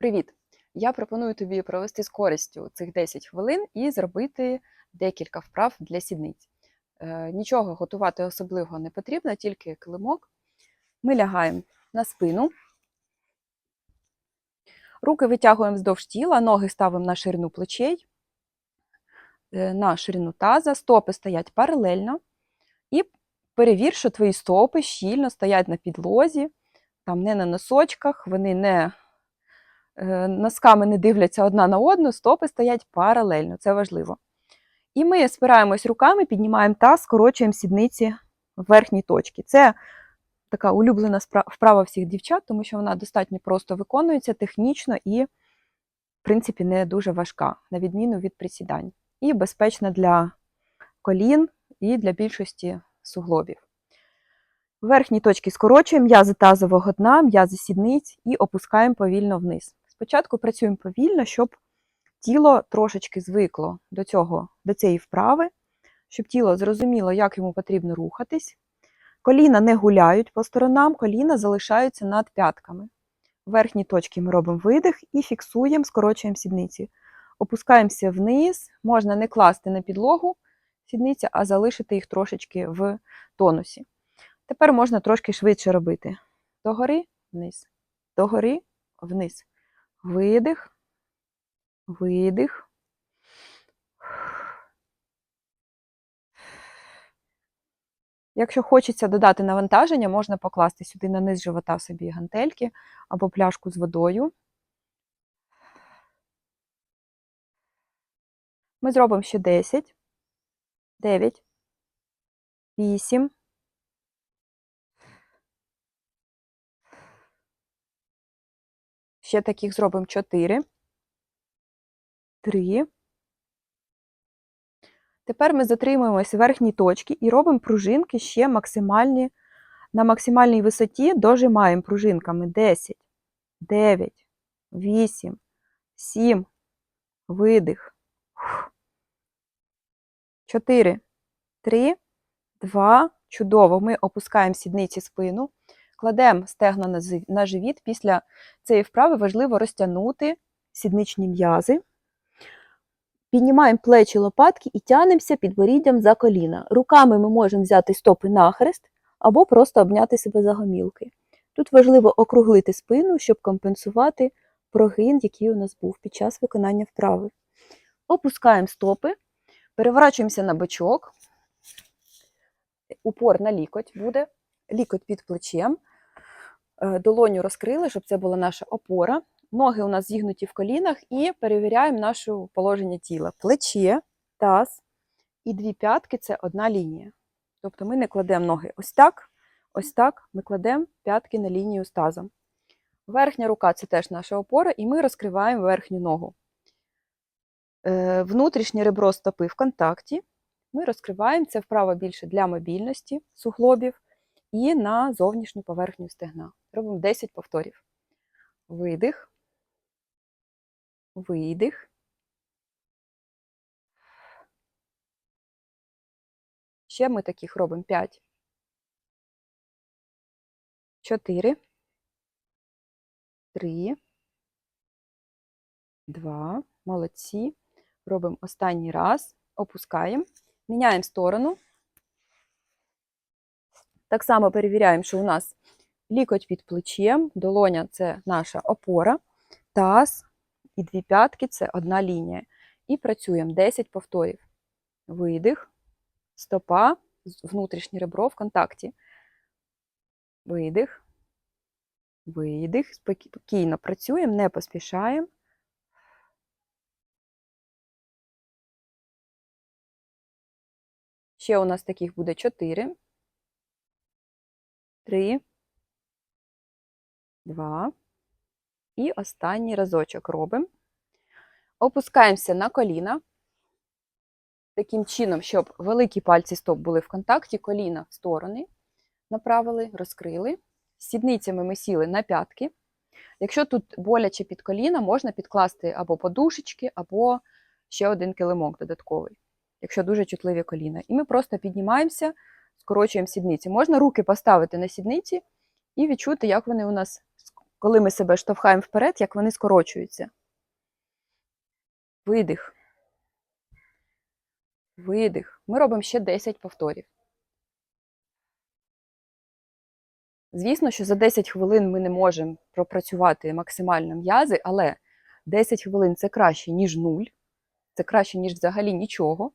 Привіт! Я пропоную тобі провести з користю цих 10 хвилин і зробити декілька вправ для сідниць. Е, Нічого готувати особливого не потрібно, тільки килимок. Ми лягаємо на спину, руки витягуємо вздовж тіла, ноги ставимо на ширину плечей, е, на ширину таза, стопи стоять паралельно. І перевір, що твої стопи щільно стоять на підлозі, там не на носочках, вони не носками не дивляться одна на одну, стопи стоять паралельно, це важливо. І ми спираємось руками, піднімаємо таз, скорочуємо сідниці в верхній точці. Це така улюблена вправа всіх дівчат, тому що вона достатньо просто виконується технічно і, в принципі, не дуже важка, на відміну від присідань. І безпечна для колін і для більшості суглобів. В верхній точці скорочуємо м'язи тазового дна, м'язи сідниць і опускаємо повільно вниз. Спочатку працюємо повільно, щоб тіло трошечки звикло до, цього, до цієї вправи, щоб тіло зрозуміло, як йому потрібно рухатись. Коліна не гуляють по сторонам, коліна залишаються над п'ятками. В верхній точці ми робимо видих і фіксуємо, скорочуємо сідниці. Опускаємося вниз, можна не класти на підлогу сідниці, а залишити їх трошечки в тонусі. Тепер можна трошки швидше робити. Догори, вниз, догори, вниз. Видих, видих. Якщо хочеться додати навантаження, можна покласти сюди на низ живота собі гантельки або пляшку з водою. Ми зробимо ще 10, 9, 8, Ще таких зробимо 4, 3. Тепер ми затримуємося в верхній точці і робимо пружинки ще максимальні, на максимальній висоті дожимаємо пружинками 10, 9, 8, 7, видих. 4, 3, 2, чудово. Ми опускаємо сідниці спину, кладемо стегна на живіт. Після цієї вправи важливо розтягнути сідничні м'язи. Піднімаємо плечі лопатки і тянемося підборіддям за коліна. Руками ми можемо взяти стопи нахрест або просто обняти себе за гомілки. Тут важливо округлити спину, щоб компенсувати прогин, який у нас був під час виконання вправи. Опускаємо стопи, переворачуємося на бочок. Упор на лікоть буде, лікоть під плечем. Е, Долоню розкрили, щоб це була наша опора. Ноги у нас зігнуті в колінах і перевіряємо наше положення тіла. Плече, таз і дві п'ятки це одна лінія. Тобто ми не кладемо ноги ось так, ось так, ми кладемо п'ятки на лінію з тазом. Верхня рука це теж наша опора, і ми розкриваємо верхню ногу. Е, Внутрішнє ребро стопи в контакті. Ми розкриваємо це вправо більше для мобільності суглобів і на зовнішню поверхню стегна. Робимо 10 повторів. Видих. Видих. Ще ми таких робимо 5. 4. 3. 2. Молодці. Робимо останній раз. Опускаємо. Міняємо сторону. Так само перевіряємо, що у нас лікоть під плечем, долоня це наша опора, таз і дві п'ятки це одна лінія. І працюємо 10 повторів. Видих, стопа, внутрішнє ребро в контакті. Видих, видих. Спокійно працюємо, не поспішаємо. Ще у нас таких буде 4. 3, 2. І останній разочок робимо. Опускаємося на коліна. Таким чином, щоб великі пальці стоп були в контакті, коліна в сторони направили, розкрили. Сідницями ми сіли на п'ятки. Якщо тут боляче під коліна, можна підкласти або подушечки, або ще один килимок додатковий, якщо дуже чутливі коліна. І ми просто піднімаємося, скорочуємо сідниці. Можна руки поставити на сідниці і відчути, як вони у нас коли ми себе штовхаємо вперед, як вони скорочуються. Видих. Видих. Ми робимо ще 10 повторів. Звісно, що за 10 хвилин ми не можемо пропрацювати максимально м'язи, але 10 хвилин це краще, ніж 0. Це краще, ніж взагалі нічого.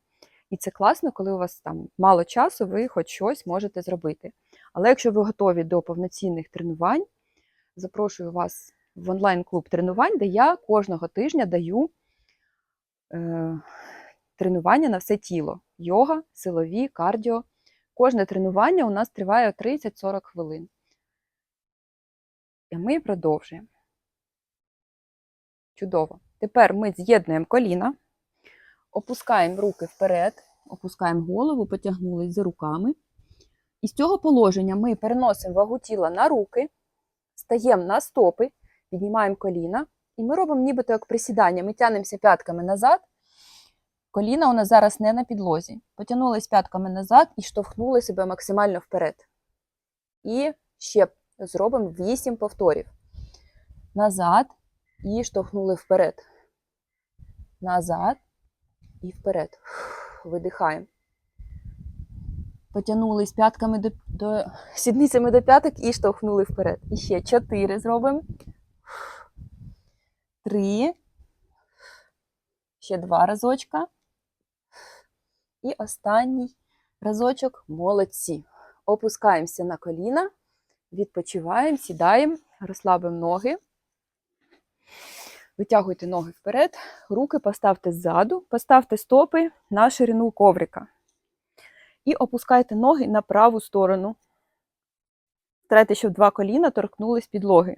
І це класно, коли у вас там мало часу, ви хоч щось можете зробити. Але якщо ви готові до повноцінних тренувань, запрошую вас в онлайн-клуб тренувань, де я кожного тижня даю е, тренування на все тіло: йога, силові, кардіо. Кожне тренування у нас триває 30-40 хвилин. І ми продовжуємо. Чудово. Тепер ми з'єднуємо коліна, опускаємо руки вперед, опускаємо голову, потягнулись за руками. І з цього положення ми переносимо вагу тіла на руки, стаємо на стопи, піднімаємо коліна, і ми робимо нібито як присідання. Ми тянемося п'ятками назад. Коліна у нас зараз не на підлозі. Потягнулись п'ятками назад і штовхнули себе максимально вперед. І ще зробимо 8 повторів. Назад і штовхнули вперед. Назад і вперед. Видихаємо. Потягнулись п'ятками до, до сідницями до п'яток і штовхнули вперед. І ще 4 зробимо. 3. Ще два разочка. І останній разочок молодці. Опускаємося на коліна, відпочиваємо, сідаємо, розслабимо ноги. Витягуйте ноги вперед, руки поставте ззаду, поставте стопи на ширину коврика. І опускайте ноги на праву сторону. Старайте, щоб два коліна торкнулись підлоги.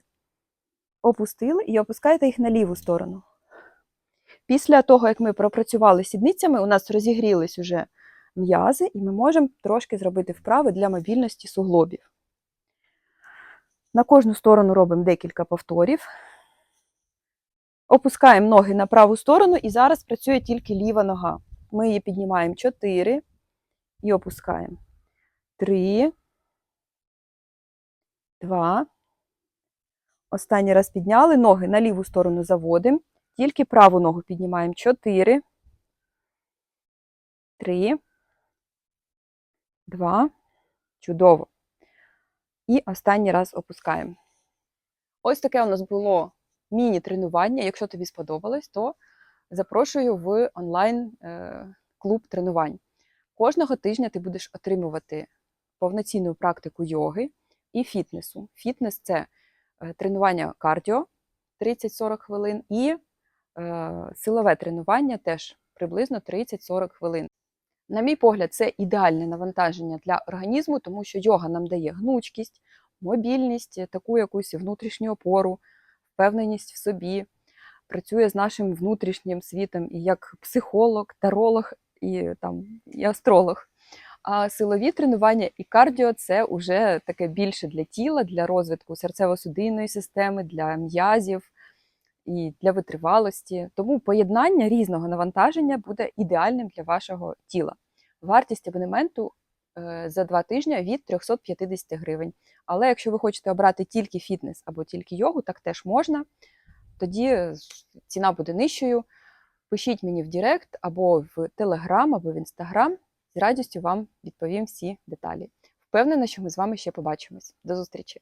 Опустили і опускайте їх на ліву сторону. Після того, як ми пропрацювали сідницями, у нас розігрілись уже м'язи, і ми можемо трошки зробити вправи для мобільності суглобів. На кожну сторону робимо декілька повторів. Опускаємо ноги на праву сторону, і зараз працює тільки ліва нога. Ми її піднімаємо 4 і опускаємо. 3, 2. Останній раз підняли ноги на ліву сторону заводимо. Тільки праву ногу піднімаємо 4, 3, 2. Чудово. І останній раз опускаємо. Ось таке у нас було міні-тренування. Якщо тобі сподобалось, то запрошую в онлайн-клуб тренувань. Кожного тижня ти будеш отримувати повноцінну практику йоги і фітнесу. Фітнес це е, тренування кардіо 30-40 хвилин і е, силове тренування теж приблизно 30-40 хвилин. На мій погляд, це ідеальне навантаження для організму, тому що йога нам дає гнучкість, мобільність, таку якусь внутрішню опору, впевненість в собі, працює з нашим внутрішнім світом і як психолог, таролог і, там, і астролог. А силові тренування і кардіо це вже таке більше для тіла, для розвитку серцево-судинної системи, для м'язів і для витривалості. Тому поєднання різного навантаження буде ідеальним для вашого тіла. Вартість абонементу за два тижні від 350 гривень. Але якщо ви хочете обрати тільки фітнес або тільки йогу, так теж можна. Тоді ціна буде нижчою. Пишіть мені в Директ або в Телеграм, або в Інстаграм. З радістю вам відповім всі деталі. Впевнена, що ми з вами ще побачимось. До зустрічі!